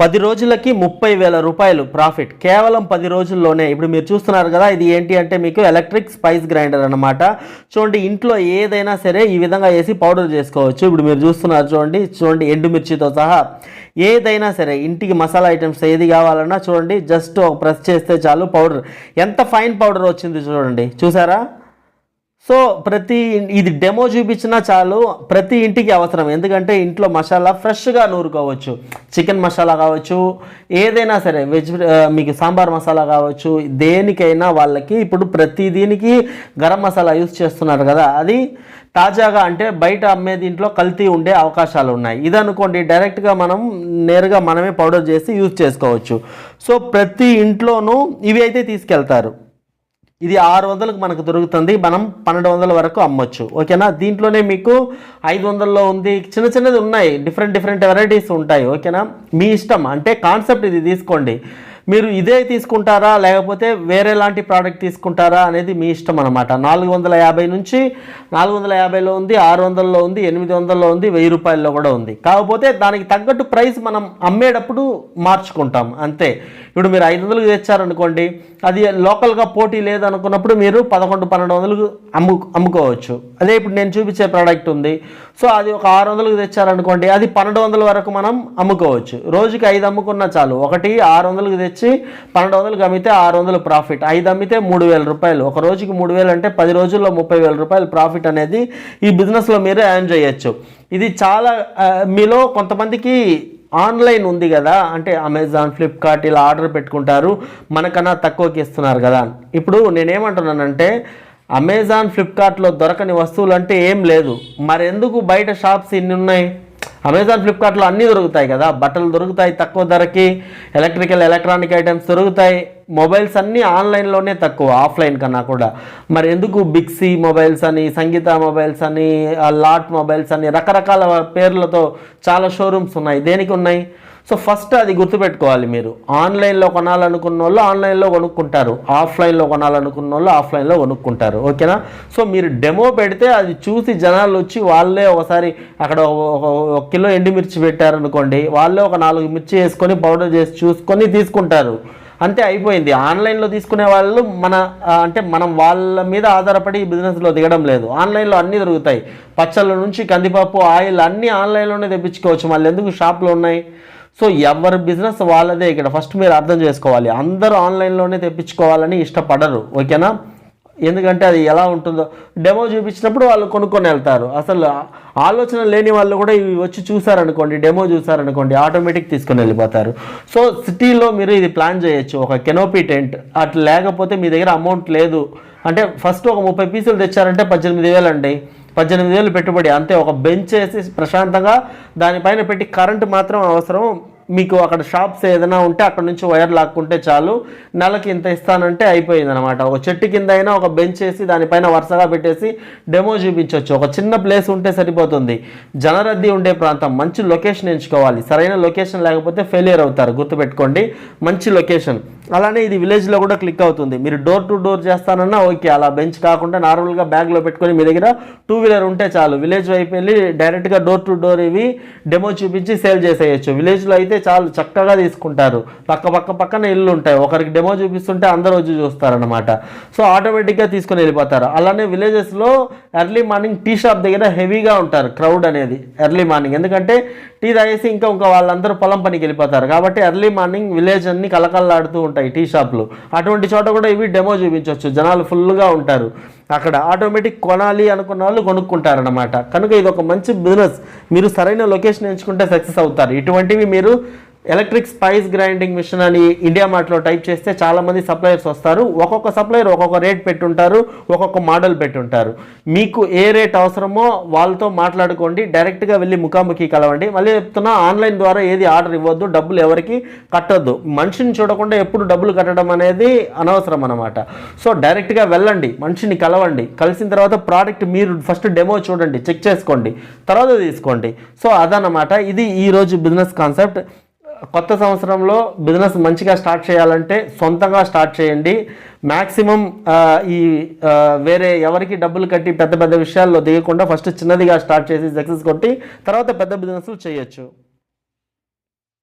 పది రోజులకి ముప్పై వేల రూపాయలు ప్రాఫిట్. కేవలం పది రోజుల్లోనే. ఇప్పుడు మీరు చూస్తున్నారు కదా ఇది ఏంటి అంటే మీకు ఎలక్ట్రిక్ స్పైస్ గ్రైండర్ అన్నమాట. చూడండి ఇంట్లో ఏదైనా సరే ఈ విధంగా వేసి పౌడర్ చేసుకోవచ్చు. ఇప్పుడు మీరు చూస్తున్నారు చూడండి చూడండి ఎండుమిర్చితో సహా ఏదైనా సరే ఇంటికి మసాలా ఐటమ్స్ ఏది కావాలన్నా చూడండి జస్ట్ ఒక ప్రెస్ చేస్తే చాలు పౌడర్. ఎంత ఫైన్ పౌడర్ వచ్చింది చూడండి. చూసారా? సో ప్రతి ఇది డెమో చూపించినా చాలు ప్రతి ఇంటికి అవసరం. ఎందుకంటే ఇంట్లో మసాలా ఫ్రెష్గా నూరుకోవచ్చు. చికెన్ మసాలా కావచ్చు ఏదైనా సరే వెజ్ మీకు సాంబార్ మసాలా కావచ్చు దేనికైనా వాళ్ళకి ఇప్పుడు ప్రతి దీనికి గరం మసాలా యూస్ చేస్తున్నారు కదా. అది తాజాగా అంటే బయట అమ్మే దీంట్లో కల్తీ ఉండే అవకాశాలు ఉన్నాయి. ఇది అనుకోండి డైరెక్ట్గా మనం నేరుగా మనమే పౌడర్ చేసి యూజ్ చేసుకోవచ్చు. సో ప్రతి ఇంట్లోనూ ఇవి అయితే తీసుకెళ్తారు. ఇది ఆరు వందలకు మనకు దొరుకుతుంది. మనం పన్నెండు వందల వరకు అమ్మొచ్చు. ఓకేనా? దీంట్లోనే మీకు ఐదు వందల్లో ఉంది. చిన్న చిన్నది ఉన్నాయి. డిఫరెంట్ డిఫరెంట్ వెరైటీస్ ఉంటాయి. ఓకేనా? మీ ఇష్టం. అంటే కాన్సెప్ట్ ఇది. తీసుకోండి. మీరు ఇదే తీసుకుంటారా? లేకపోతే వేరే లాంటి ప్రోడక్ట్ తీసుకుంటారా? అనేది మీ ఇష్టం అనమాట నాలుగు వందల యాభై నుంచి నాలుగు వందల యాభైలో ఉంది ఆరు వందల్లో ఉంది ఎనిమిది వందల్లో ఉంది వెయ్యి రూపాయల్లో కూడా ఉంది. కాకపోతే దానికి తగ్గట్టు ప్రైస్ మనం అమ్మేటప్పుడు మార్చుకుంటాం. అంతే. ఇప్పుడు మీరు ఐదు వందలకు తెచ్చారనుకోండి అది లోకల్గా పోటీ లేదనుకున్నప్పుడు మీరు పదకొండు పన్నెండు వందలకు అమ్ము అమ్ముకోవచ్చు. అదే ఇప్పుడు నేను చూపించే ప్రోడక్ట్ ఉంది. సో అది ఒక ఆరు వందలకు తెచ్చారనుకోండి అది పన్నెండు వందల వరకు మనం అమ్ముకోవచ్చు. రోజుకి ఐదు అమ్ముకున్నా చాలు. ఒకటి ఆరు వందలకు తెచ్చి పన్నెండు వందలకు అమ్మితే ఆరు వందలు ప్రాఫిట్. ఐదు అమ్మితే మూడు వేల రూపాయలు. ఒక రోజుకి మూడు వేలు అంటే పది రోజుల్లో ముప్పై వేల రూపాయలు ప్రాఫిట్ అనేది ఈ బిజినెస్లో మీరు ఎర్న్ చేయొచ్చు. ఇది చాలా మీలో కొంతమందికి ఆన్లైన్ ఉంది కదా అంటే అమెజాన్ ఫ్లిప్కార్ట్ ఇలా ఆర్డర్ పెట్టుకుంటారు మనకన్నా తక్కువకి ఇస్తున్నారు కదా. ఇప్పుడు నేనేమంటున్నానంటే అమెజాన్ ఫ్లిప్కార్ట్లో దొరకని వస్తువులు అంటే ఏం లేదు. మరెందుకు బయట షాప్స్ ఇన్ని ఉన్నాయి? అమెజాన్ ఫ్లిప్కార్ట్లో అన్నీ దొరుకుతాయి కదా. బట్టలు దొరుకుతాయి తక్కువ ధరకి. ఎలక్ట్రికల్ ఎలక్ట్రానిక్ ఐటమ్స్ దొరుకుతాయి. మొబైల్స్ అన్నీ ఆన్లైన్లోనే తక్కువ ఆఫ్లైన్ కన్నా కూడా. మరి ఎందుకు బిక్సీ మొబైల్స్ అని సంగీత మొబైల్స్ అని లాట్ మొబైల్స్ అని రకరకాల పేర్లతో చాలా షోరూమ్స్ ఉన్నాయి. దేనికి ఉన్నాయి? సో ఫస్ట్ అది గుర్తుపెట్టుకోవాలి మీరు. ఆన్లైన్లో కొనాలనుకున్న వాళ్ళు ఆన్లైన్లో కొనుక్కుంటారు. ఆఫ్లైన్లో కొనాలనుకున్న వాళ్ళు ఆఫ్లైన్లో కొనుక్కుంటారు. ఓకేనా? సో మీరు డెమో పెడితే అది చూసి జనాలు వచ్చి వాళ్ళే ఒకసారి అక్కడ ఒక- కిలో ఎండుమిర్చి పెట్టారనుకోండి వాళ్ళే ఒక నాలుగు మిర్చి వేసుకొని పౌడర్ చేసి చూసుకొని తీసుకుంటారు. అంతే అయిపోయింది. ఆన్లైన్లో తీసుకునే వాళ్ళు మన అంటే మనం వాళ్ళ మీద ఆధారపడి బిజినెస్లో దిగడం లేదు. ఆన్లైన్లో అన్నీ దొరుకుతాయి. పచ్చళ్ళ నుంచి కందిపప్పు ఆయిల్ అన్నీ ఆన్లైన్లోనే తెప్పించుకోవచ్చు. మళ్ళీ ఎందుకు షాప్లో ఉన్నాయి? సో ఎవరి బిజినెస్ వాళ్ళదే ఇక్కడ. ఫస్ట్ మీరు అర్థం చేసుకోవాలి. అందరూ ఆన్లైన్లోనే తెప్పించుకోవాలని ఇష్టపడరు. ఓకేనా? ఎందుకంటే అది ఎలా ఉంటుందో. డెమో చూపించినప్పుడు వాళ్ళు కొనుక్కొని వెళ్తారు. అసలు ఆలోచన లేని వాళ్ళు కూడా ఇవి వచ్చి చూసారనుకోండి డెమో చూసారనుకోండి ఆటోమేటిక్ తీసుకొని వెళ్ళిపోతారు. సో సిటీలో మీరు ఇది ప్లాన్ చేయొచ్చు. ఒక కెనోపీ టెంట్. అట్లా లేకపోతే మీ దగ్గర అమౌంట్ లేదు. అంటే ఫస్ట్ ఒక ముప్పై పీసులు తెచ్చారంటే పద్దెనిమిది వేలు అండి పద్దెనిమిది వేలు పెట్టుబడి అంతే. ఒక బెంచ్ వేసి ప్రశాంతంగా దానిపైన పెట్టి కరెంట్ మాత్రం అవసరం. మీకు అక్కడ షాప్స్ ఏదైనా ఉంటే అక్కడ నుంచి వైర్ లాక్కుంటే చాలు. నెలకి ఇంత ఇస్తానంటే అయిపోయింది అనమాట ఒక చెట్టు కింద అయినా ఒక బెంచ్ వేసి దానిపైన వరుసగా పెట్టేసి డెమో చూపించవచ్చు ఒక చిన్న ప్లేస్ ఉంటే సరిపోతుంది. జనరద్దీ ఉండే ప్రాంతం. మంచి లొకేషన్ ఎంచుకోవాలి. సరైన లొకేషన్ లేకపోతే ఫెయిలియర్ అవుతారు. గుర్తుపెట్టుకోండి. మంచి లొకేషన్. అలానే ఇది విలేజ్లో కూడా క్లిక్ అవుతుంది. మీరు డోర్ టు డోర్ చేస్తానన్నా ఓకే అలా బెంచ్ కాకుండా నార్మల్గా బ్యాగ్లో పెట్టుకొని మీ దగ్గర టూ వీలర్ ఉంటే చాలు. విలేజ్ వైపు వెళ్ళి డైరెక్ట్గా డోర్ టు డోర్ ఇవి డెమో చూపించి సేల్ చేసేయచ్చు. విలేజ్లో అయితే చాలు చక్కగా తీసుకుంటారు. పక్క పక్క పక్కన ఇల్లు ఉంటాయి. ఒకరికి డెమో చూపిస్తుంటే అందరూ వచ్చి చూస్తారనమాట సో ఆటోమేటిక్గా తీసుకొని వెళ్ళిపోతారు. అలానే విలేజెస్లో ఎర్లీ మార్నింగ్ టీ షాప్ దగ్గర హెవీగా ఉంటారు. క్రౌడ్ అనేది ఎర్లీ మార్నింగ్ ఎందుకంటే టీ తాగేసి ఇంకా ఇంకా వాళ్ళందరూ పొలం పనికి వెళ్ళిపోతారు. కాబట్టి ఎర్లీ మార్నింగ్ విలేజ్ అన్ని కలకల్లాడుతూ ఉంటాయి టీ షాప్లు. అటువంటి చోట కూడా ఇవి డెమో చూపించవచ్చు జనాలు ఫుల్గా ఉంటారు. అక్కడ ఆటోమేటిక్ కొనాలి అనుకున్న వాళ్ళు కొనుక్కుంటారనమాట కనుక ఇది ఒక మంచి బిజినెస్ మీరు సరైన లొకేషన్ ఎంచుకుంటే సక్సెస్ అవుతారు. ఇటువంటివి మీరు ఎలక్ట్రిక్ స్పైస్ గ్రైండింగ్ మిషన్ అని ఇండియా మార్ట్లో టైప్ చేస్తే చాలామంది సప్లయర్స్ వస్తారు. ఒక్కొక్క సప్లయర్ ఒక్కొక్క రేట్ పెట్టుంటారు ఒక్కొక్క మోడల్ పెట్టుంటారు. మీకు ఏ రేట్ అవసరమో వాళ్ళతో మాట్లాడుకోండి డైరెక్ట్గా వెళ్ళి ముఖాముఖి కలవండి. మళ్ళీ చెప్తున్నా ఆన్లైన్ ద్వారా ఏది ఆర్డర్ ఇవ్వద్దు డబ్బులు ఎవరికి కట్టొద్దు. మనిషిని చూడకుండా ఎప్పుడు డబ్బులు కట్టడం అనేది అనవసరం అనమాట సో డైరెక్ట్గా వెళ్ళండి మనిషిని కలవండి. కలిసిన తర్వాత ప్రోడక్ట్ మీరు ఫస్ట్ డెమో చూడండి చెక్ చేసుకోండి తర్వాత తీసుకోండి. సో అదనమాట ఇది ఈరోజు బిజినెస్ కాన్సెప్ట్. కొత్త సంవత్సరంలో బిజినెస్ మంచిగా స్టార్ట్ చేయాలంటే సొంతంగా స్టార్ట్ చేయండి. మ్యాక్సిమం ఈ వేరే ఎవరికి డబ్బులు కట్టి పెద్ద పెద్ద విషయాల్లో దిగకుండా ఫస్ట్ చిన్నదిగా స్టార్ట్ చేసి సక్సెస్ కొట్టి తర్వాత పెద్ద బిజినెస్లు చేయొచ్చు.